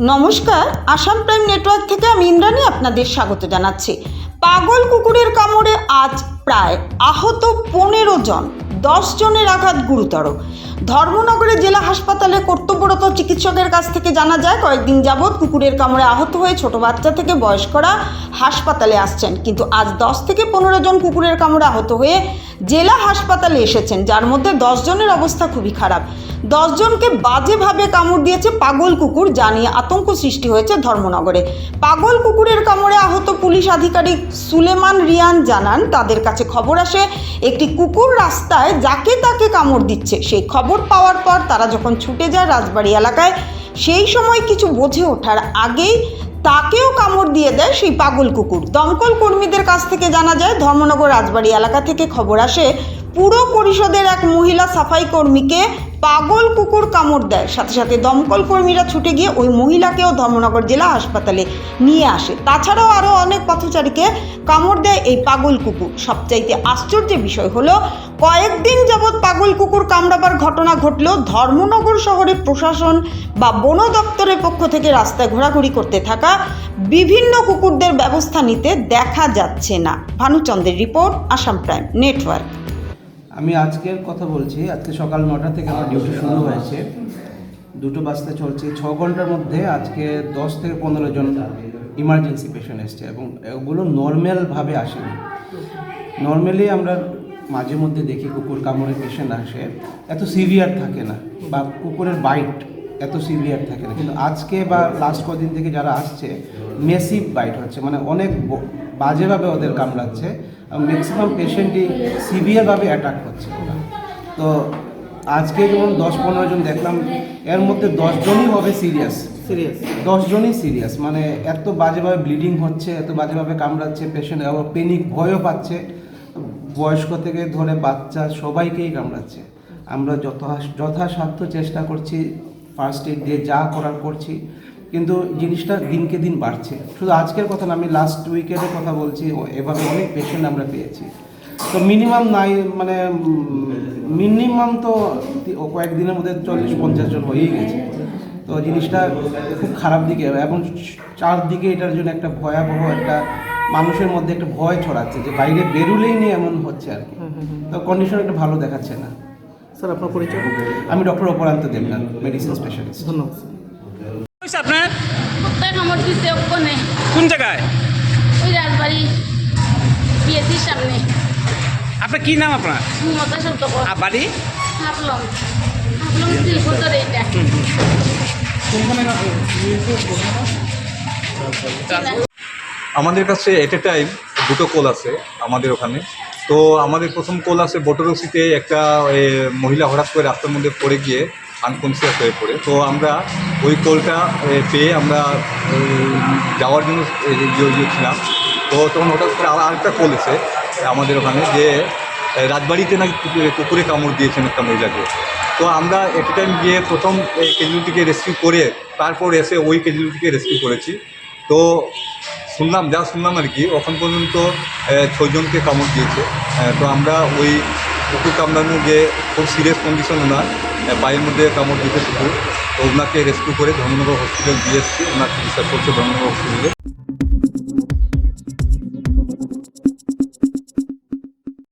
নমস্কার, Assam prime network থেকে আমি ইন্দ্রাণী আপনাদের স্বাগত জানাচ্ছি। পাগল কুকুরের কামড়ে আজ প্রায় আহত পনেরো জন, দশ জনের আঘাত গুরুতর। ধর্মনগরে জেলা হাসপাতালে কর্তব্যরত চিকিৎসকের কাছ থেকে জানা যায়, কয়েকদিন যাবৎ কুকুরের কামড়ে আহত হয়ে ছোট বাচ্চা থেকে বয়স্করা হাসপাতালে আসছেন। কিন্তু আজ দশ থেকে পনেরো জন কুকুরের কামড়ে আহত হয়ে জেলা হাসপাতালে এসেছেন, যার মধ্যে দশ জনের অবস্থা খুবই খারাপ। দশজনকে বাজেভাবে কামড় দিয়েছে পাগল কুকুর, যা নিয়ে আতঙ্ক সৃষ্টি হয়েছে ধর্মনগরে। পাগল কুকুরের কামড়ে আহত পুলিশ আধিকারিক সুলেমান রিয়ান জানান, তাদের কাছে খবর আসে, একটি কুকুর রাস্তায় যাকে তাকে কামড় দিচ্ছে। সেই খবর পাওয়ার পর তারা যখন ছুটে যায় রাজবাড়ি এলাকায়, সেই সময় কিছু বোঝে ওঠার আগেই তাকেও কামড় দিয়ে দেয় সেই পাগল কুকুর। দমকল কর্মীদের কাছ থেকে জানা যায়, ধর্মনগর রাজবাড়ি এলাকা থেকে খবর আসে, পুরো পরিষদের এক মহিলা সাফাই কর্মীকে পাগল কুকুর কামড় দেয়। সাথে সাথে দমকল কর্মীরা ছুটে গিয়ে ওই মহিলাকেও ধর্মনগর জেলা হাসপাতালে নিয়ে আসে। তাছাড়াও আরও অনেক পথচারীকে কামড় দেয় এই পাগল কুকুর। সবচাইতে আশ্চর্যের বিষয় হলো, কয়েকদিন যাবৎ পাগল কামড়াবার ঘটনা ঘটলেও ধর্মনগর শহরে প্রশাসন বা বন দপ্তরের পক্ষ থেকে রাস্তায় ঘোরাঘুরি করতে থাকা বিভিন্ন কুকুরদের ব্যবস্থা নিতে দেখা যাচ্ছে না। ভানুচন্দ্রের রিপোর্ট, আসাম প্রাইম নেটওয়ার্ক। আমি আজকের কথা বলছি, আজকে সকাল নটা থেকে আমার ডিউটি শুরু হয়েছে। দুটো বাজতে চলছে, ছ ঘণ্টার মধ্যে আজকে দশ থেকে পনেরো জন ইমার্জেন্সি পেশেন্ট এসছে এবং ওগুলো নর্মালভাবে আসেনি। নর্মালি আমরা মাঝে মধ্যে দেখি কুকুর কামড়ের পেশেন্ট আসে এত সিভিয়ার থাকে না বা কুকুরের বাইট এত সিভিয়ার থাকে না। কিন্তু আজকে বা লাস্ট কদিন থেকে যারা আসছে মেসিভ বাইট হচ্ছে। মানে অনেক বাজেভাবে ওদের কামড়াচ্ছে ম্যাক্সিমাম পেশেন্টই সিভিয়ারভাবে অ্যাটাক হচ্ছে ওরা। তো আজকে যেমন দশ পনেরো জন দেখলাম এর মধ্যে দশজনই হবে সিরিয়াস সিরিয়াস দশজনই সিরিয়াস মানে এত বাজেভাবে ব্লিডিং হচ্ছে এত বাজেভাবে কামড়াচ্ছে পেশেন্ট আবার পেনিক ভয়ও পাচ্ছে। বয়স্ক থেকে ধরে বাচ্চা সবাইকেই কামড়াচ্ছে। আমরা যথা যথাসাধ্য চেষ্টা করছি ফার্স্ট এড দিয়ে যা করার করছি, কিন্তু জিনিসটা দিনকে দিন বাড়ছে। শুধু আজকের কথা না, আমি লাস্ট উইকের কথা বলছি এভাবে অনেক পেশেন্ট আমরা পেয়েছি। তো মিনিমাম নাই মানে মিনিমাম তো কয়েকদিনের মধ্যে চল্লিশ, পঞ্চাশ জন হয়েই গেছে। তো জিনিসটা খুব খারাপ দিকে এবং চারদিকে এটার জন্য একটা ভয়াবহ একটা মানুষের মধ্যে একটা ভয় ছড়াচ্ছে যে বাইরে বেরুলেই নেই এমন হচ্ছে আর কি। তো কন্ডিশন একটা ভালো দেখাচ্ছে না। স্যার আপনার পরিচয়? আমি doctor Aparanta Debnath medicine specialist ধন্যবাদ আপনার? কোন জায়গায়? ওই রাজবাড়ি বিএসির সামনে। আপনার কি নাম আপনার? মমতা শব্দ কর আর বাড়ি? হাফলং। হাফলং শিল্পতর এইটা। আমাদের কাছে এট এ টাইম দুটো কোল আছে আমাদের ওখানে। তো আমাদের প্রথম কোল আছে বটরসিতে একটা মহিলা হঠাৎ করে রাস্তার মধ্যে পড়ে গিয়ে আনকনসিয়াস হয়ে পড়ে। তো আমরা ওই কোলটা পেয়ে আমরা যাওয়ার জন্য এ, ইয়ে ইয়ে ছিলাম তো তখন হঠাৎ করে আর আরেকটা কোল এসে আমাদের ওখানে যে রাজবাড়িতে নাকি কুকুরে কামড় দিয়েছেন একটা মহিলাকে। তো আমরা এট টাইম গিয়ে প্রথম এই কেজুয়ালিটিকে রেস্কিউ করে তারপর এসে ওই কেজুয়ালিটিকে রেস্কিউ করেছি। তো শুনলাম, যা শুনলাম আর কি এখন পর্যন্ত ছজনকে কামড় দিয়েছে। তো আমরা ওই কুকুর কামড়ানো যে খুব সিরিয়াস কন্ডিশন ওনার পায়ের মধ্যে কামড় দিয়েছে কুকুর তো ওনাকে রেস্কিউ করে ধর্মনগর হসপিটাল দিয়ে এসেছি। ওনার চিকিৎসা করছে ধর্মনগর হসপিটালে